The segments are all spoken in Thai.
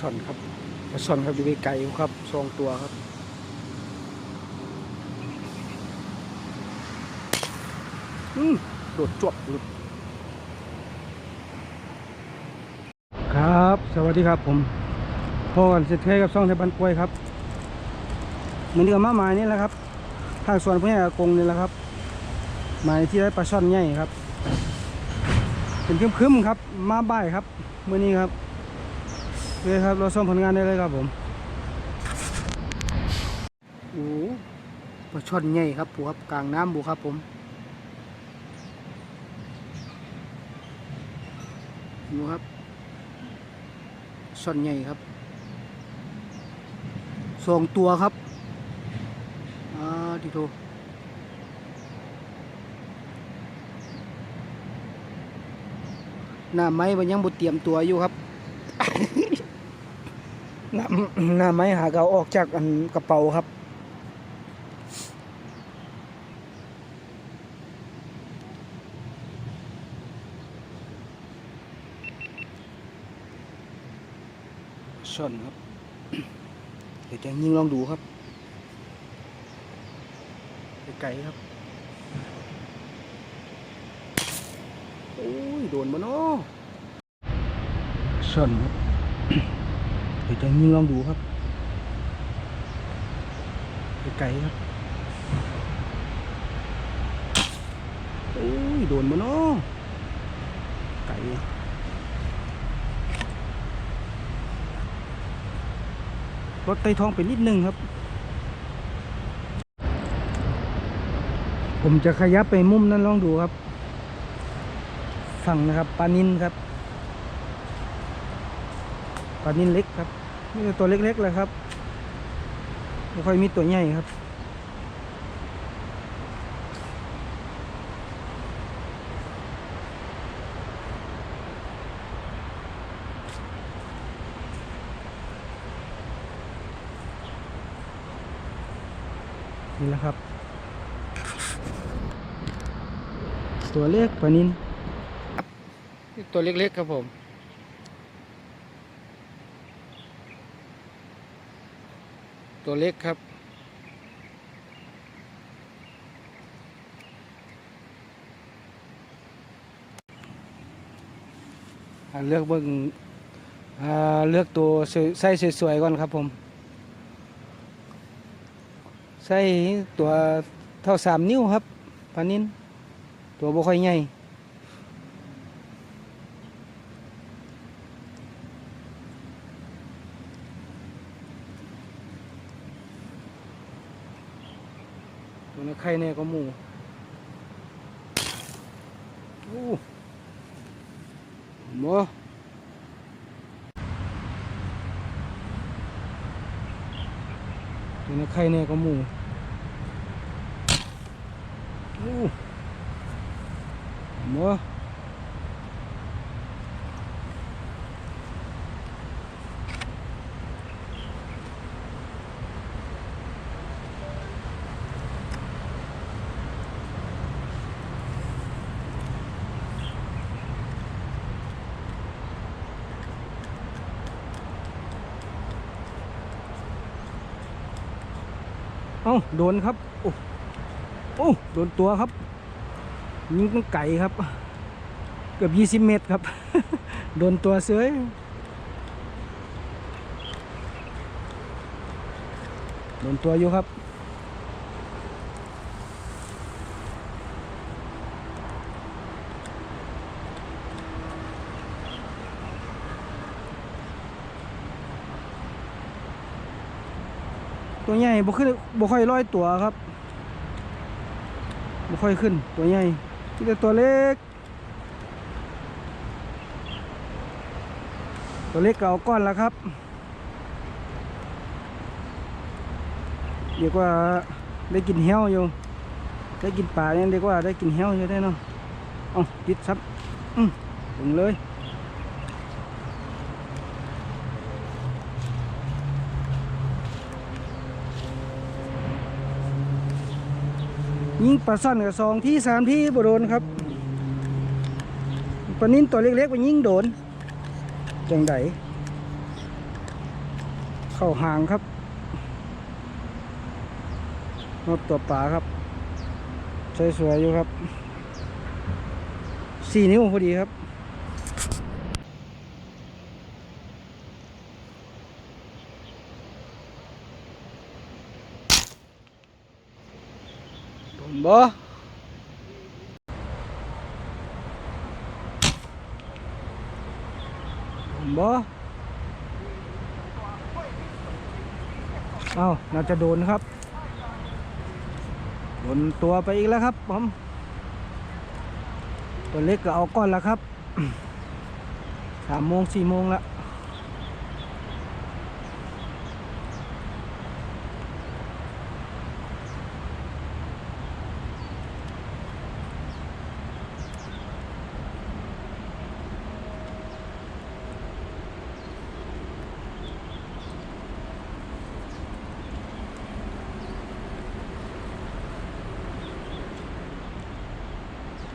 ช่อนครับปลาช่อนครับอยู่ไกลๆครับสองตัวครับอืมโดดจวบหลุดครับ สวัสดีครับผมพอกันเสร็จเคยกับซ่องไทยบันกล้วยครับเหมือนเดิมมาหมายนี่แหละครับทางสวนพญากงนี่แหละครับหมายที่ได้ปลาช่อนใหญ่ครับ เป็นครึมๆครับ มาบ่ายครับเมื้อนี้ครับ เลยครับเราส่งผลงานได้เลยครับผมโอ้ปลาช่อนใหญ่ครับปูครับกลางน้ำบูครับผมดูครับส่วนใหญ่ครับสองตัวครับอ่าดิโตหน้าไม้มันยังบ่เตรียมตัวอยู่ครับ หน้าหน้าไม้หาเอาออกจากอันกระเป๋าครับ ช่อนครับ เดี๋ยวจะยิงลองดูครับไกลๆครับ โอ้ย โดนมาเนาะช่อนครับเดี๋ยวจะยิงลองดูครับไกลๆครับโอ้ยโดนมาเนาะไก่รถไตทองไปนิดนึงครับ ผมจะขยับไปมุมนั้นลองดูครับ ฝั่งนะครับปลานินครับปลานินเล็กครับ นี่ตัวเล็กๆเลยครับไม่ค่อยมีตัวใหญ่ครับ นี่แหละครับ ตัวเล็กปลานินตัวเล็กๆครับผม ตัวเล็กครับ เลือกเบิ่งเลือกตัวไส้สวยๆก่อนครับผมใส่ตัวเท่าสามนิ้วครับปานินตัวบ่ค่อยใหญ่ ไข่เนี่ยก็หมูโอ้หมอตัวนี้ไข่เนี่ยก็หมูโอ้หมอ เอ้าโดนครับโอ้โอ้โดนตัวครับยิงตั้งไก่ครับ เกือบยี่สิบเมตรครับ โดนตัวเสือยโดนตัวอยู่ครับ ตัวใหญ่บ่ขึ้นบ่ค่อยร้อยตัวครับบ่ค่อยขึ้นตัวใหญ่มีแต่ตัวเล็ก ตัวเล็กเก็เอาก้อนแล้วครับเรียกว่าได้กินเหี้ยวอยู่ ได้กินปลาเนี่ยเรียกว่าได้กินเหี้ยวอยู่ได้เนาะเอาติดซับอืมถึงเลย ยิงปลาสั้นกับสองที่สามที่บโดนครับปลานิ่นตัวเล็กๆไปยิงโดนจังไดเข้าหางครับนกตัวป่าครับสวยๆอยู่ครับสี่นิ้วพอดีครับ บ่ผมบ่เอาน่าจะโดนครับ โดนตัวไปอีกแล้วครับผมตัวเล็กก็เอาก้อนแล้วครับสามโมงสี่โมงละ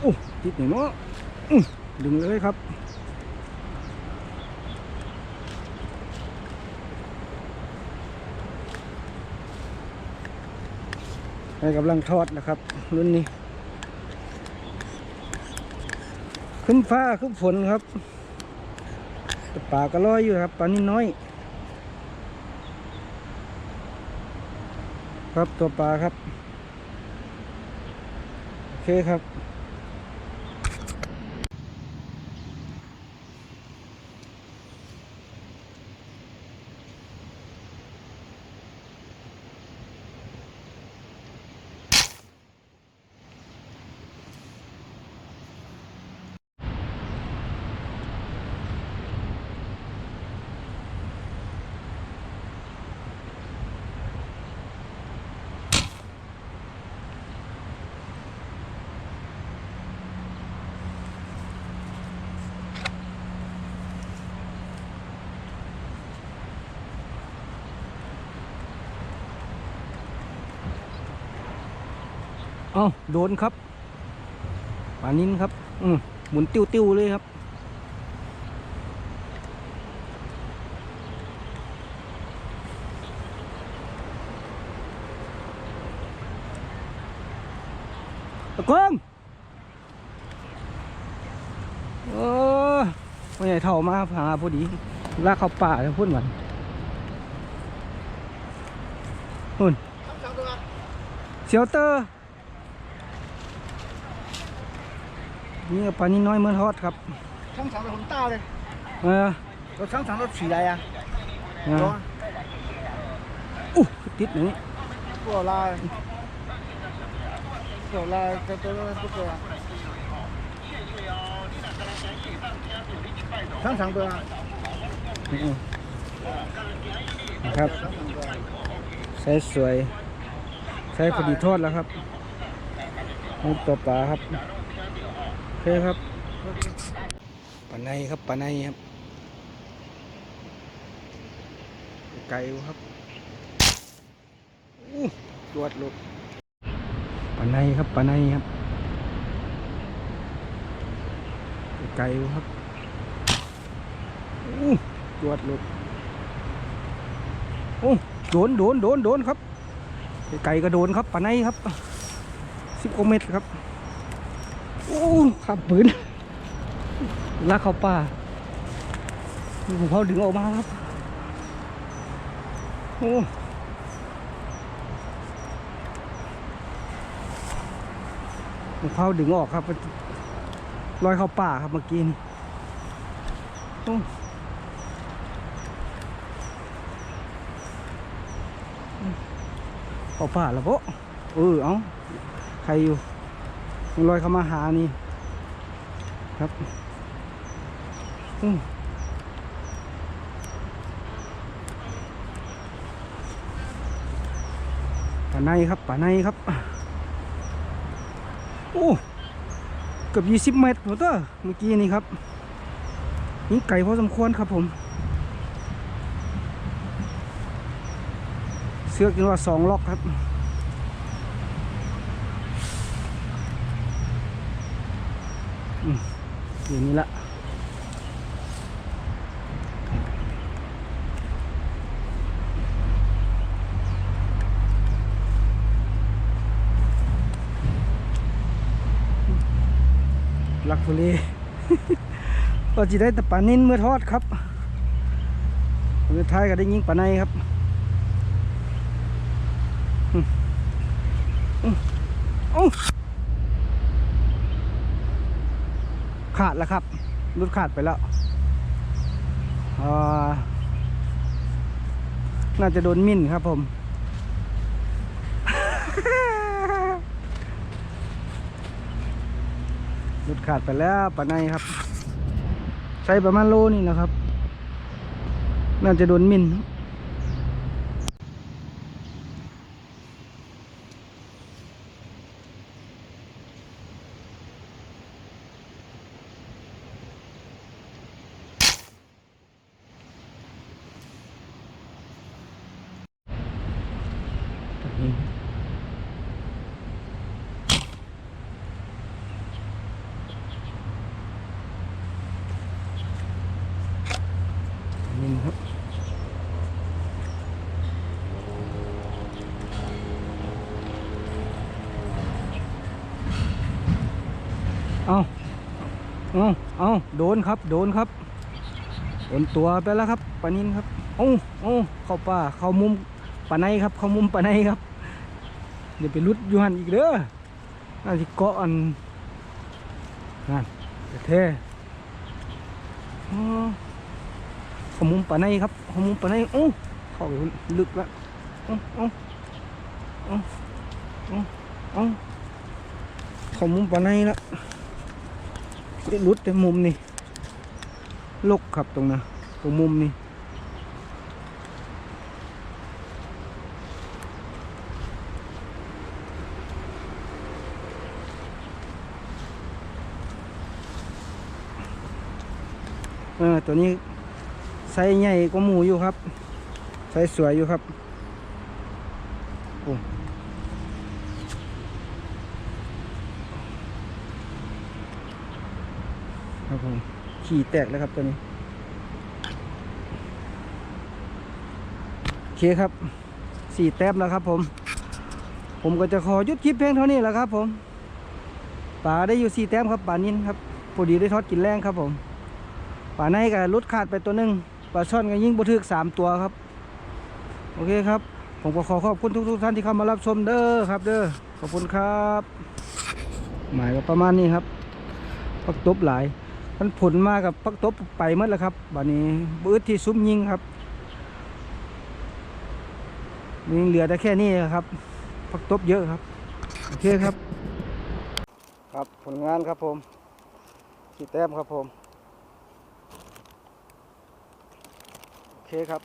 โอ้ ติดหน่อยเนาะดึงเลยครับให้กำลังทอดนะครับรุ่นนี้ ขึ้นฟ้าขึ้นฝนครับป่าก็ลอยอยู่ครับป่านิดน้อย ครับตัวปลาครับ โอเคครับ เอาโดนครับปลานินครับ อืหมุนติ้วติ้วๆเลยครับ ตะกงโอ้พ่อใหญ่เท่ามาหาพอดี ลากเข้าป่าแล้วพูดมันหุ่นเสียวเตอร์ นี่ปลานี้น้อยเหมือนทอดครับช่างสามเราผมต้าเลยเออเราช่างสามเราฉีอะไรอะอู้ติดหนึ่งตัวลายตัวลายตัวตัวตัวทั้งสองตัวนะครับใช้สวย ใช้พอดีทอดแล้วครับนี่ตัวปลาครับ เคครับปลาในครับปลาในครับ ไก่ครับอู้ตรวจลูกปลาในครับปลาในครับ ไก่ครับอู้ตรวจลูกโอ้โดนโดนโดนโดนครับ ไก่ก็โดนครับปลาในครับสิบกว่าเม็ดครับ อ้ขับปืนลากเข้าป่าผมเขาดึงออกมาครับโอ้ผมเขาดึงออกครับมันลอยเข้าป่าครับเมื่อกี้นี่เข้าป่าแล้วปะเออเอาใครอยู่ มันลอยเข้ามาหานี่ครับป่าในครับป่าในครับโอ้เกือบยี่สิบเมตรหัวเตอเมื่อกี้นี่ครับนี่ไก่พอสมควรครับผมเสือกกันว่าสองล็อกครับ อย่างนี้ละลักบุรีก็จะได้แต่ปลานิ่นเมื่อทอดครับเมื่ท้ายก็ได้ยิงปลาในครับ ขาดแล้วครับรุดขาดไปแล้วน่าจะโดนมิ่นครับผมหลุดขาดไปแล้วปะในครับ ใช้ประมาณโลนี่แหละครับ น่าจะโดนมินมิ นครับเอาเอาเอาโดนครับ โดนครับโดนตัวไปแล้วครับปานินครับโอ้โอ้เข้าป่าเข้ามุมปลาในครับ เข้ามุมปลาในครับ เดี๋ยวไปรุดยูหันอีกเด้อน่าจะเกาะอันนั่นเท่ขมุมปลาในครับขมุมปลาในโอ้เข้าไปลึกล้วโอ้โอ้โอ้โอ้โอ้ข้ามุมปลาในล้วรุดแต่มุมนี่ลกครับตรงนะตรงมุมนี่ เออตัวนี้ไซส์ใหญ่กว่าหมูอยู่ครับไซส์สวยอยู่ครับโอ้ครับผมขี่แตกแล้วครับตัวนี้โอเคครับสี่แต้มแล้วครับผม ผมก็จะขอยุดคลิปเพียงเท่านี้แหละครับผมป่าได้อยู่สี่แต้มครับป่านินครับพอดีได้ทอดกินแรงครับผม ป่าในก็ลุดขาดไปตัวหนึ่งปลาช่อนก็ยิ่งบทึกสามตัวครับ โอเคครับ ผมก็ขอขอบคุณทุก ๆ ท่านที่เข้ามารับชมเด้อครับ เด้อขอบคุณครับ หมายก็ประมาณนี้ครับปักตบหลายมันผลมากับปักตบไปหมดแล้วครับบัดนี้บืดที่ซุ้มยิงครับมีเหลือแต่แค่นี้ครับผักตบเยอะครับ โอเคครับ ครับผลงานครับผมขีดแต้มครับผม โอ เคครับ